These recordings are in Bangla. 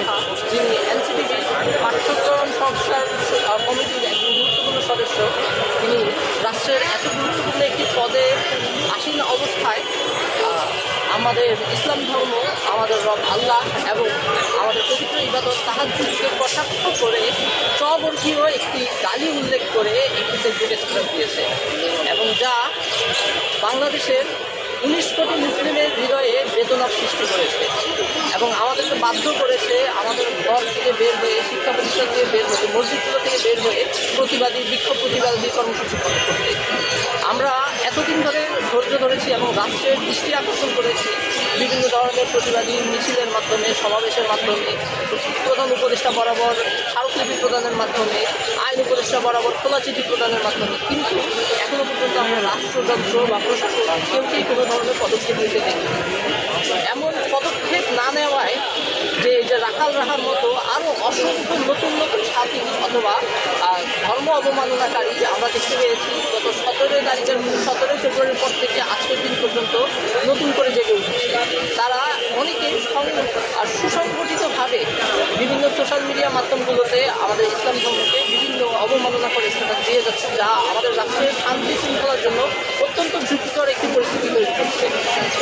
কথা যিনি এনসিটিভি পাঠ্যক্রম সংস্কার কমিটির একজন গুরুত্বপূর্ণ সদস্য, তিনি রাষ্ট্রের এত গুরুত্বপূর্ণ একটি পদে আসীন অবস্থায় আমাদের ইসলাম ধর্ম, আমাদের রব আল্লাহ এবং আমাদের পবিত্র ইবাদত তাহাজুদকে কটাক্ষ করে স্ববর্গীয় একটি গালি উল্লেখ করে একটি স্ট্যাটাস দিয়েছে এবং যা বাংলাদেশের উনিশ কোটি মুসলিমের হৃদয়ে বেদনা সৃষ্টি করেছে এবং আমাদেরকে বাধ্য করেছে আমাদের দল থেকে বের হয়ে, শিক্ষা প্রতিষ্ঠান থেকে বের হয়ে, মসজিদগুলো থেকে বের হয়ে প্রতিবাদী, বিক্ষোভ প্রতিবাদী কর্মসূচি করতে। এবং রাষ্ট্রের দৃষ্টি আকর্ষণ করেছি। বিভিন্ন ধরনের প্রতিবাদী মিছিলের মাধ্যমে, সমাবেশের মাধ্যমে, প্রধান উপদেষ্টা বরাবর স্মারকলিপি প্রদানের মাধ্যমে, আইন উপদেষ্টা বরাবর খোলা চিঠি প্রদানের মাধ্যমে। কিন্তু এখনও পর্যন্ত আমরা রাষ্ট্রযন্ত্র বা প্রশাসন কেউকেই কোনো ধরনের পদক্ষেপ নিতে দেখি এমন পদক্ষেপ না নেওয়ায় যে রাখাল রাখার মতো আরও অসংখ্য নতুন নতুন সাথী অথবা ধর্ম অবমাননাকারী আমরা দেখতে পেয়েছি গত সতেরোই তারিখের সতেরোই ফেব্রুয়ারির পর থেকে আজকের দিন পর্যন্ত নতুন করে জেগে উঠেছে। তারা অনেকেই আর সুসংগঠিতভাবে বিভিন্ন সোশ্যাল মিডিয়া মাধ্যমগুলোতে আমাদের ইসলাম ধর্মকে বিভিন্ন অবমাননা করে স্ট্যাটাস দিয়ে যাচ্ছে, যা আমাদের রাষ্ট্রের শান্তি শৃঙ্খলার জন্য অত্যন্ত ঝুঁকিকর একটি পরিস্থিতি তৈরি করছে।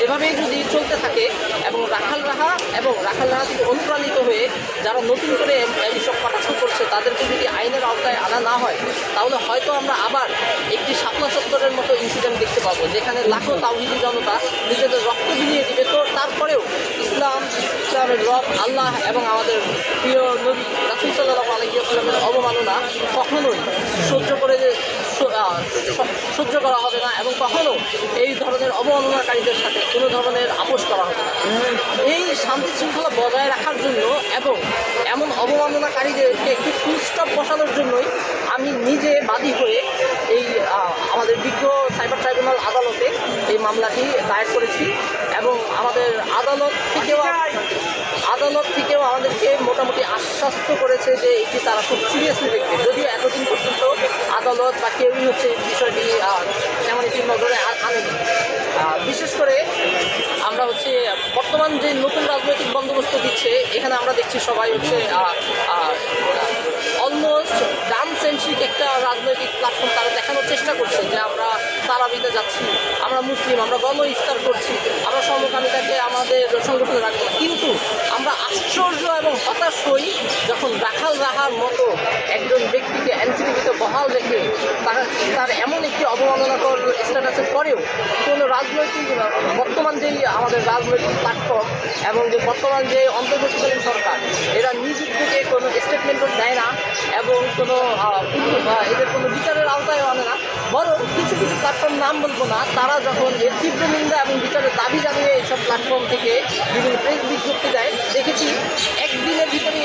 এভাবেই যদি চলতে থাকে এবং রাখাল রাহা এবং রাখাল রাহা থেকে অনুপ্রাণিত হয়ে যারা নতুন করে এইসব তাদেরকে যদি আইনের আওতায় আনা না হয়, তাহলে হয়তো আমরা আবার একটি শাপলা সত্তরের মতো ইনসিডেন্ট দেখতে পাবো, যেখানে লাখো তাওহিদি জনতা নিজেদের রক্ত বিলিয়ে দিবে। তো তারপরেও ইসলাম, ইসলামের রব, আল্লাহ এবং আমাদের প্রিয় নবী রাসুল সাল্লাহ আলহিউসলামের অবমাননা কখনোই সহ্য করে যে সহ্য করা হবে না এবং কখনো এই ধরনের অবমাননাকারীদের সাথে কোনো ধরনের আপোষ করা হবে না। এই শান্তি শৃঙ্খলা বজায় রাখার জন্য এবং এমন অবমাননাকারীদেরকে একটু বসানোর জন্যই আমি নিজে বাদী হয়ে এই আমাদের বিজ্ঞ সাইবার ট্রাইব্যুনাল আদালতে এই মামলাটি দায়ের করেছি এবং আমাদের আদালত থেকেও আদালত থেকেও আমাদেরকে মোটামুটি আশ্বস্ত করেছে যে এটি তারা খুব সিরিয়াসলি দেখবে। যদিও এতদিন পর্যন্ত আদালত বা কেউই হচ্ছে বিষয়টি তেমন একটি নজরে আনেনি। বিশেষ করে আমরা হচ্ছে বর্তমান যে নতুন রাজনৈতিক বন্দোবস্ত দিচ্ছে, এখানে আমরা দেখছি সবাই হচ্ছে রাজনৈতিক প্ল্যাটফর্ম তারা দেখানোর চেষ্টা করছে যে আমরা তারাবিতে যাচ্ছি, আমরা মুসলিম, আমরা গণ ইফতার করছি, আমরা সমকামিতাকে আমাদের সংগঠনে রাখব। না কিন্তু আমরা আশ্চর্য এবং হতাশ হই যখন রাখাল রাহার মতো একজন ব্যক্তিকে এনসিটিভিতে বহাল রেখে তার তার এমন একটি অবমাননাকর স্ট্যাটাসের পরেও কোনো রাজনৈতিক, বর্তমান যেই আমাদের রাজনৈতিক প্ল্যাটফর্ম এবং যে বর্তমান যে অন্তর্বর্তীকালীন সরকার, এরা নিজ উদ্যোগে কোনো স্টেটমেন্টও দেয় না এবং কোনো এদের কোনো বিচারের আওতায় আনে না। বরং কিছু কিছু প্ল্যাটফর্ম নাম বলব না, তারা যখন এর তীব্র নিন্দা এবং বিচারের দাবি জানিয়ে এইসব প্ল্যাটফর্ম থেকে বিভিন্ন প্রেস বিজ্ঞপ্তি দেয়, দেখেছি একদিনের ভিতরে